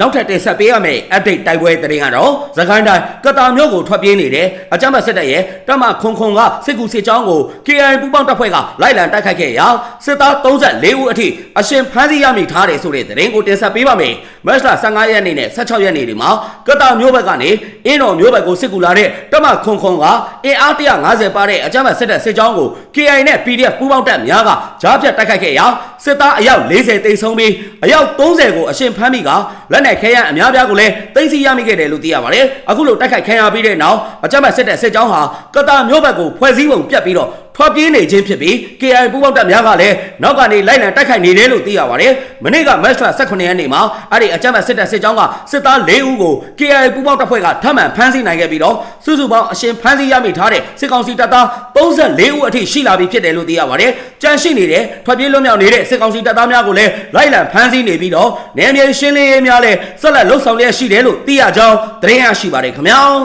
နောက်ထပ်တင်ဆက်ပေးရမယ့် update တိုက်ပွဲသတင်းကတော့သခိုင်းတိုင်းကတာမြို့ကိုထွက်ပြေးနေတဲ့အကြမ်းဖက်စစ်တပ်ရဲ့တမခွန်ခွန်ကစစ်ကူစစ်ကြောင်းကို KI ပူးပေါင်းတပ်ဖွဲ့ကလိုက်လံတိုက်ခိုက်ခဲ့ရာစစ်သား34ဦးအထိအရှင်ဖမ်းဆီးရမိထားတယ်ဆိုတဲ့သတင်းကိုတင်ဆက်ပေးပါမယ်။မတ်လ15ရက်နေ့နဲ့16ရက်နေ့ဒီမှာကတာမြို့ဘက်ကနေအင်းတော်မြို့ဘက်ကိုစစ်ကူလာတဲ့တမခွန်ခွန်ကအင်အား150ပါတဲ့အကြမ်းဖက်စစ်တပ်စစ်ကြောင်းကို KI နဲ့ PDF ပူးပေါင်းတပ်များကကြားဖြတ်တိုက်ခိုက်ခဲ့ရာစစ်သားအယောက်40တိတ်ဆုံးပြီးအယောက်30ကိုအရှင်ဖမ်းမိကလက်နက်ခဲယမ်းအများပြားကိုလည်းတင်စီရမိခဲ့တယ်လို့သိရပါတယ်။အခုလိုတိုက်ခိုက်ခံရပြီးတဲ့နောက်အကြမ်းဖက်စစ်တပ်စစ်ကြောင်းဟာကတာမြို့ဘက်ကိုဖွဲ့စည်းပုံပြတ်ပြီးတော့ ထွက်ပြေးနေခြင်းဖြစ်ပြီး KI ပူးပေါင်းတပ်များကလည်းနောက်ကနေလိုက်လံတိုက်ခိုက်နေတယ်လို့သိရပါတယ်။မနေ့ကမတ်လ18ရက်နေ့မှာအဲ့ဒီအကြမ်းဖက်စစ်တပ်စစ်ကြောင်းကစစ်သား၄ဦးကို KI ပူးပေါင်းတပ်ဖွဲ့ကထပ်မံဖမ်းဆီးနိုင်ခဲ့ပြီးတော့စုစုပေါင်းအရှင်ဖမ်းဆီးရမိထားတဲ့စစ်ကောင်စီတပ်သား34ဦးအထိရှိလာပြီဖြစ်တယ်လို့သိရပါတယ်။ကြန့်ရှိနေတဲ့ထွက်ပြေးလွတ်မြောက်နေတဲ့စစ်ကောင်စီတပ်သားများကိုလည်းလိုက်လံဖမ်းဆီးနေပြီးတော့နယ်မြေရှင်းလင်းရေးများလည်းဆက်လက်လှုပ်ဆောင်လျက်ရှိတယ်လို့သိရကြောင်းသတင်းရရှိပါတယ်ခင်ဗျာ။